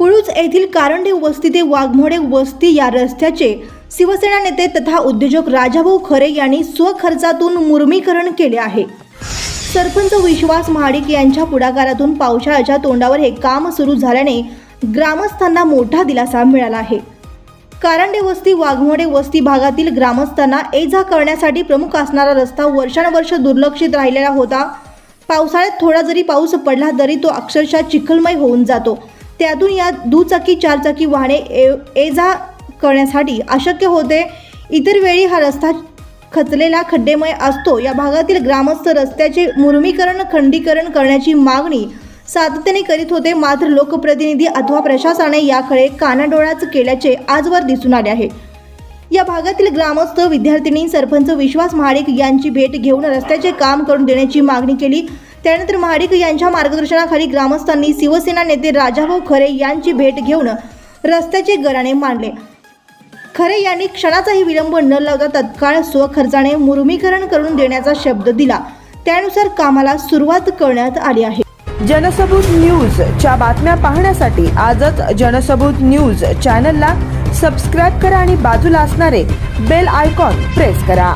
पुळूच येथील कारंडे वस्ती ते वाघमोडे वस्ती या रस्त्याचे शिवसेना नेते तथा उद्योजक राजाभाऊ खरे यांनी स्वखर्चातून मुर्मीकरण केले आहे. सरपंच विश्वास महाडिक यांच्या पुढाकारातून पावसाळ्याच्या तोंडावर हे काम सुरू झाल्याने ग्रामस्थांना मोठा दिलासा मिळाला आहे. कारंडे वस्ती वाघमोडे वस्ती भागातील ग्रामस्थांना ये जा करण्यासाठी प्रमुख असणारा रस्ता वर्षानुवर्ष दुर्लक्षित राहिलेला होता. पावसाळ्यात थोडा जरी पाऊस पडला तरी तो अक्षरशः चिखलमय होऊन जातो. त्यातून या दुचाकी चारचाकी वाहने ए जा करण्यासाठी अशक्य होते. इतर वेळी हा रस्ता खचलेला खड्डेमय असतो. या भागातील ग्रामस्थ रस्त्याचे मुर्मीकरण खंडीकरण करण्याची मागणी सातत्याने करीत होते. मात्र लोकप्रतिनिधी अथवा प्रशासनाने याकडे कानाडोळाच केल्याचे आजवर दिसून आले आहे. या भागातील ग्रामस्थ विद्यार्थिनी सरपंच विश्वास महाडिक यांची भेट घेऊन रस्त्याचे काम करून देण्याची मागणी केली. त्यानंतर महाडिक यांच्या मार्गदर्शनाखाली ग्रामस्थांनी शिवसेना नेते राजाभाऊ खरे यांची भेट घेऊन रस्त्याचे गराणे मांडले. खरे यांनी क्षणाचाही विलंब न लावता तत्काळ स्वखर्चाने मुरुमीकरण करून देण्याचा शब्द दिला. त्यानुसार कामाला सुरुवात करण्यात आली आहे. जनसबूत न्यूज च्या बातम्या पाहण्यासाठी आजच जनसबूत न्यूज चॅनलला सबस्क्राईब करा आणि बाजूला असणारे बेल आयकॉन प्रेस करा.